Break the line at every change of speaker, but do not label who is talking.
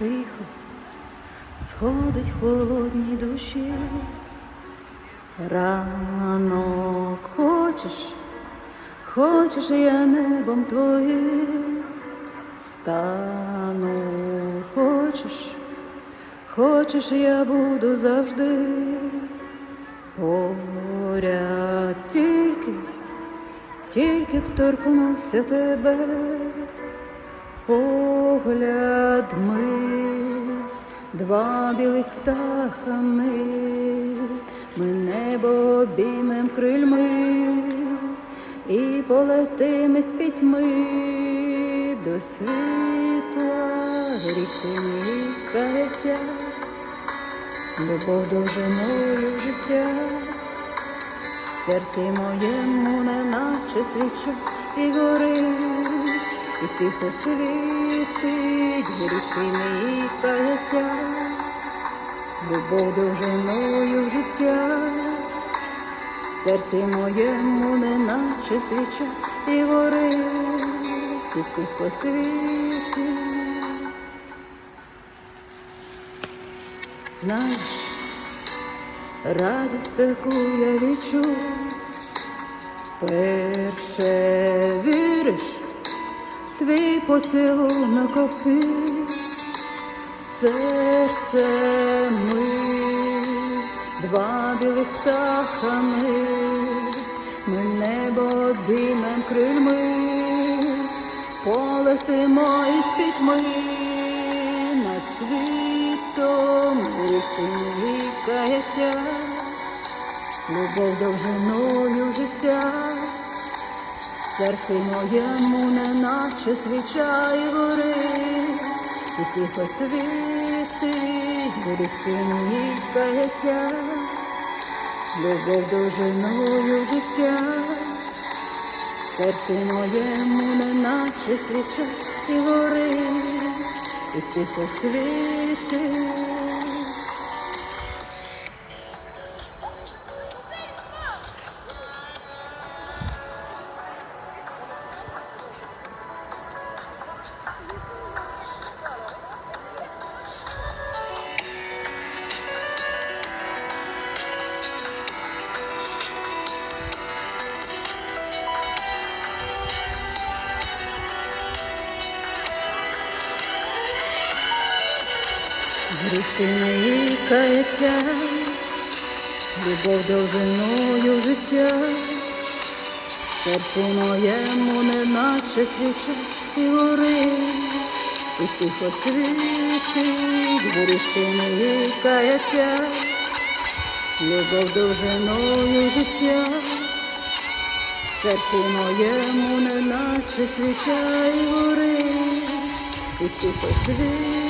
тихо сходить холодній душі. Ранок хочеш, хочеш я небом твоїм стану, хочеш, хочеш, я буду завжди поряд. Тільки, тільки б торкнувся тебе, погляд ми, два білих птаха ми, ми небо обіймем крильми і полетим з пітьми до світла, гріхи і каяття, любов довжиною життя, серці моєму неначе свіча і горить, і тихо світить, гріхи і каяття, любов довжиною життя. В серці моєму неначе свіча і горить, і тихо світить. Знаєш, радість таку я відчув, перше віриш, твій поцілунок опив, серце ми, два білих птаха ми, ми небо обіймем крильми, полетимо із пітьми над світом, каяття, любов довжиною життя. Серці моєму неначе свіча і горить, і тихо світить, гріхи мої каяття, любов довжиною життя. В серці моєму неначе свіча і горить, і тихо світить. Гріхи мої каяття, любов довжиною життя, в серці моєму неначе свіча і горить, і тихо світить, гріхи мої каяття, любов довжиною життя, в серці моєму неначе свіча і горить, і тихо світить.